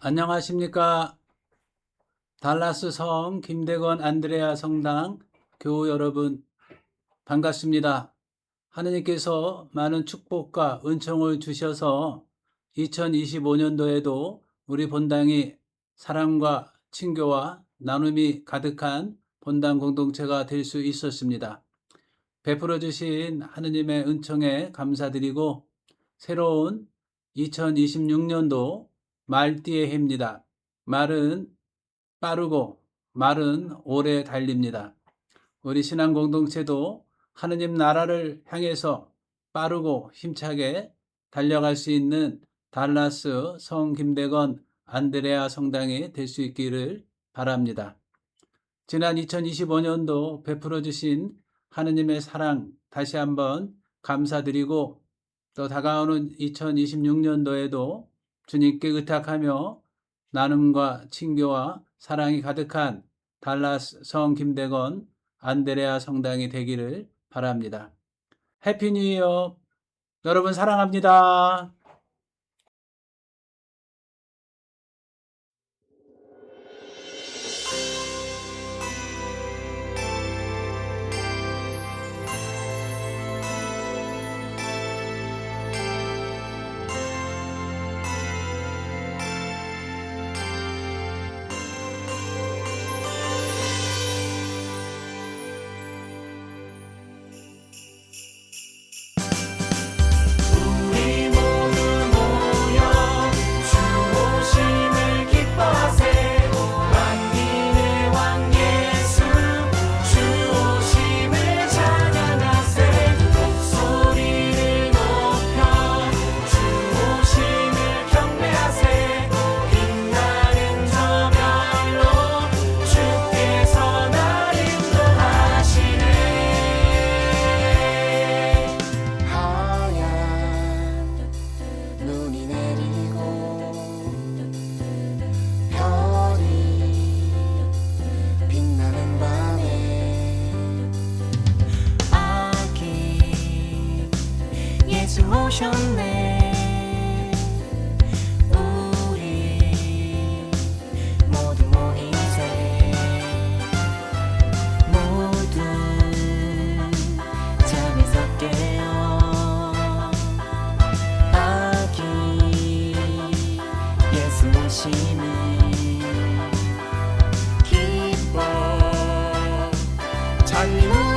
안녕하십니까. 달라스 성 김대건 안드레아 성당 교우 여러분 반갑습니다. 하느님께서 많은 축복과 은총을 주셔서 2025년도에도 우리 본당이 사랑과 친교와 나눔이 가득한 본당 공동체가 될 수 있었습니다. 베풀어 주신 하느님의 은총에 감사드리고 새로운 2026년도 말띠의 해입니다. 말은 빠르고 말은 오래 달립니다. 우리 신앙 공동체도 하느님 나라를 향해서 빠르고 힘차게 달려갈 수 있는 달라스 성 김대건 안드레아 성당이 될 수 있기를 바랍니다. 지난 2025년도 베풀어 주신 하느님의 사랑 다시 한번 감사드리고 또 다가오는 2026년도에도 주님께 의탁하며 나눔과 친교와 사랑이 가득한 달라스 성 김대건 안드레아 성당이 되기를 바랍니다. 해피 뉴 이어! 여러분 사랑합니다. animal.